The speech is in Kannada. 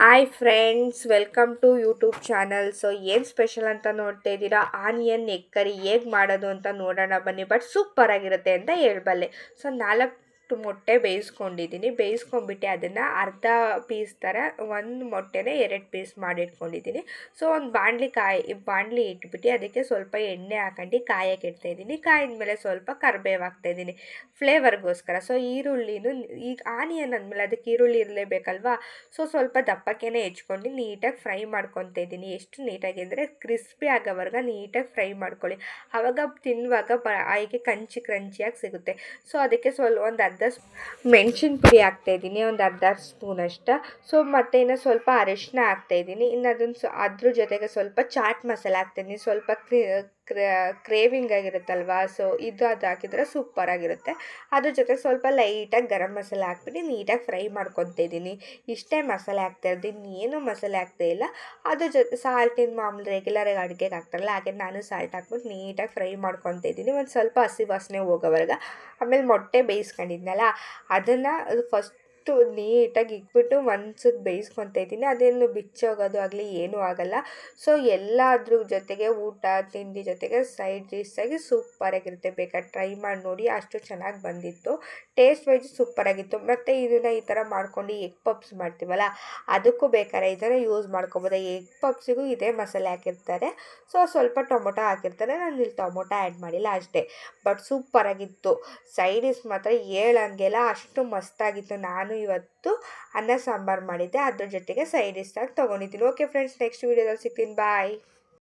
Hi friends welcome to YouTube channel so ಏನು ಸ್ಪೆಷಲ್ ಅಂತ ನೋಡ್ತಾ ಇದ್ದೀರಾ? ಆನಿಯನ್, ಎಗ್ ಕರಿ ಹೇಗೆ ಮಾಡೋದು ಅಂತ ನೋಡೋಣ ಬನ್ನಿ ಬಟ್ ಸೂಪರ್ ಆಗಿರುತ್ತೆ ಅಂತ ಹೇಳ್ಬಲ್ಲೆ. ಸೊ ನಾಲ್ಕು ಮೊಟ್ಟೆ ಬೇಯಿಸ್ಕೊಂಡಿದ್ದೀನಿ. ಬೇಯಿಸ್ಕೊಂಡ್ಬಿಟ್ಟು ಅದನ್ನು ಅರ್ಧ ಪೀಸ್ ಥರ ಒಂದು ಮೊಟ್ಟೆನೇ ಎರಡು ಪೀಸ್ ಮಾಡಿಟ್ಕೊಂಡಿದ್ದೀನಿ. ಸೊ ಒಂದು ಬಾಣಲಿ ಕಾಯಿ, ಬಾಣಲಿ ಇಟ್ಬಿಟ್ಟು ಅದಕ್ಕೆ ಸ್ವಲ್ಪ ಎಣ್ಣೆ ಹಾಕೊಂಡು ಕಾಯಕ್ಕೆ ಇಡ್ತಾಯಿದ್ದೀನಿ. ಕಾಯಿದ್ಮೇಲೆ ಸ್ವಲ್ಪ ಕರಿಬೇವು ಹಾಕ್ತಾಯಿದ್ದೀನಿ. ಫ್ಲೇವರ್ಗೋಸ್ಕರ. ಸೊ ಈರುಳ್ಳಿನೂ ಈಗ ಆನಿಯನ್ ಅಂದಮೇಲೆ ಅದಕ್ಕೆ ಈರುಳ್ಳಿ ಇರಲೇಬೇಕಲ್ವಾ? ಸೊ ಸ್ವಲ್ಪ ದಪ್ಪಕ್ಕೇನೆ ಹೆಚ್ಕೊಂಡು ನೀಟಾಗಿ ಫ್ರೈ ಮಾಡ್ಕೊತಾ ಇದ್ದೀನಿ ಎಷ್ಟು ನೀಟಾಗಿ ಅಂದರೆ ಕ್ರಿಸ್ಪಿ ಆಗೋವರೆಗೆ ನೀಟಾಗಿ ಫ್ರೈ ಮಾಡ್ಕೊಳ್ಳಿ. ಆವಾಗ ತಿನ್ನುವಾಗ ಬ ಕಂಚಿ ಕ್ರಂಚಿಯಾಗಿ ಸಿಗುತ್ತೆ. ಸೊ ಅದಕ್ಕೆ ಸ್ವಲ್ಪ ಒಂದು ಅರ್ಧ ಮೆಣಸಿನ ಪುಡಿ ಹಾಕ್ತಾಯಿದ್ದೀನಿ ಒಂದು ಅರ್ಧ ಸ್ಪೂನಷ್ಟು ಸೊ ಮತ್ತು ಇನ್ನು ಸ್ವಲ್ಪ ಅರಿಶಿನ ಹಾಕ್ತಾಯಿದ್ದೀನಿ ಇನ್ನು ಅದನ್ನು ಸೊ ಅದ್ರ ಜೊತೆಗೆ ಸ್ವಲ್ಪ ಚಾಟ್ ಮಸಾಲೆ ಹಾಕ್ತೀನಿ ಸ್ವಲ್ಪ ಕ್ರೇವಿಂಗ್ ಆಗಿರುತ್ತಲ್ವಾ? ಸೊ ಇದು ಅದು ಹಾಕಿದರೆ ಸೂಪರಾಗಿರುತ್ತೆ ಅದ್ರ ಜೊತೆ ಸ್ವಲ್ಪ ಲೈಟಾಗಿ ಗರಂ ಮಸಾಲೆ ಹಾಕ್ಬಿಟ್ಟು ನೀಟಾಗಿ ಫ್ರೈ ಮಾಡ್ಕೊತಾ ಇದ್ದೀನಿ. ಇಷ್ಟೇ ಮಸಾಲೆ ಹಾಕ್ತಾ ಇರೋದು, ಇನ್ನೇನು ಮಸಾಲೆ ಹಾಕ್ತಾ ಇಲ್ಲ. ಅದ್ರ ಜೊತೆ ಸಾಲ್ಟಿನ ಮಾಮೂಲಿ ರೆಗ್ಯುಲರಾಗಿ ಅಡುಗೆಗೆ ಹಾಕ್ತಾರಲ್ಲ, ಹಾಗೆ ನಾನು ಸಾಲ್ಟ್ ಹಾಕ್ಬಿಟ್ಟು ನೀಟಾಗಿ ಫ್ರೈ ಮಾಡ್ಕೊತಾ ಇದ್ದೀನಿ. ಒಂದು ಸ್ವಲ್ಪ ಹಸಿ ವಾಸನೆ ಹೋಗೋವರೆಗೆ ಆಮೇಲೆ ಮೊಟ್ಟೆ ಬೇಯಿಸ್ಕೊಂಡಿದ್ನಲ್ಲ, ಅದನ್ನು ಅದು ಫಸ್ಟ್ ನೀಟಾಗಿ ಇಕ್ಬಿಟ್ಟು ಒಂದು ಬೇಯಿಸ್ಕೊತಾ ಇದ್ದೀನಿ. ಅದೇನು ಬಿಚ್ಚೋಗೋದು ಆಗಲಿ ಏನೂ ಆಗಲ್ಲ. ಸೊ ಎಲ್ಲದ್ರ ಜೊತೆಗೆ ಊಟ, ತಿಂಡಿ ಜೊತೆಗೆ ಸೈಡ್ ಡಿಶ್ಶಾಗಿ ಸೂಪರಾಗಿರುತ್ತೆ ಬೇಕಾದ್ರೆ ಟ್ರೈ ಮಾಡಿ ನೋಡಿ, ಅಷ್ಟು ಚೆನ್ನಾಗಿ ಬಂದಿತ್ತು. ಟೇಸ್ಟ್ ವೈಸ್ ಸೂಪರಾಗಿತ್ತು. ಮತ್ತು ಇದನ್ನು ಈ ಥರ ಮಾಡ್ಕೊಂಡು ಎಗ್ ಪಪ್ಸ್ ಮಾಡ್ತೀವಲ್ಲ, ಅದಕ್ಕೂ ಬೇಕಾದ್ರೆ ಇದನ್ನು ಯೂಸ್ ಮಾಡ್ಕೊಬೋದು. ಎಗ್ ಪಪ್ಸಿಗೂ ಇದೇ ಮಸಾಲೆ ಹಾಕಿರ್ತಾರೆ. ಸೊ ಸ್ವಲ್ಪ ಟೊಮೊಟೊ ಹಾಕಿರ್ತಾರೆ. ನಾನು ಇಲ್ಲಿ ಟೊಮೊಟೊ ಆ್ಯಡ್ ಮಾಡಿಲ್ಲ ಅಷ್ಟೇ. ಬಟ್ ಸೂಪರಾಗಿತ್ತು. ಸೈಡ್ ಡಿಶ್ ಮಾತ್ರ ಹೇಳಂಗೆಲ್ಲ ಅಷ್ಟು ಮಸ್ತಾಗಿತ್ತು. ನಾನು ಇವತ್ತು ಅನ್ನ ಸಾಂಬಾರು ಮಾಡಿದ್ದೆ. ಅದ್ರ ಜೊತೆಗೆ ಸೈಡ್ ಡಿಶ್ಶಾಗಿ ತೊಗೊಂಡಿದ್ದೀನಿ. ಓಕೆ ಫ್ರೆಂಡ್ಸ್ ನೆಕ್ಸ್ಟ್ ವೀಡಿಯೋದಲ್ಲಿ ಸಿಗ್ತೀನಿ. ಬಾಯ್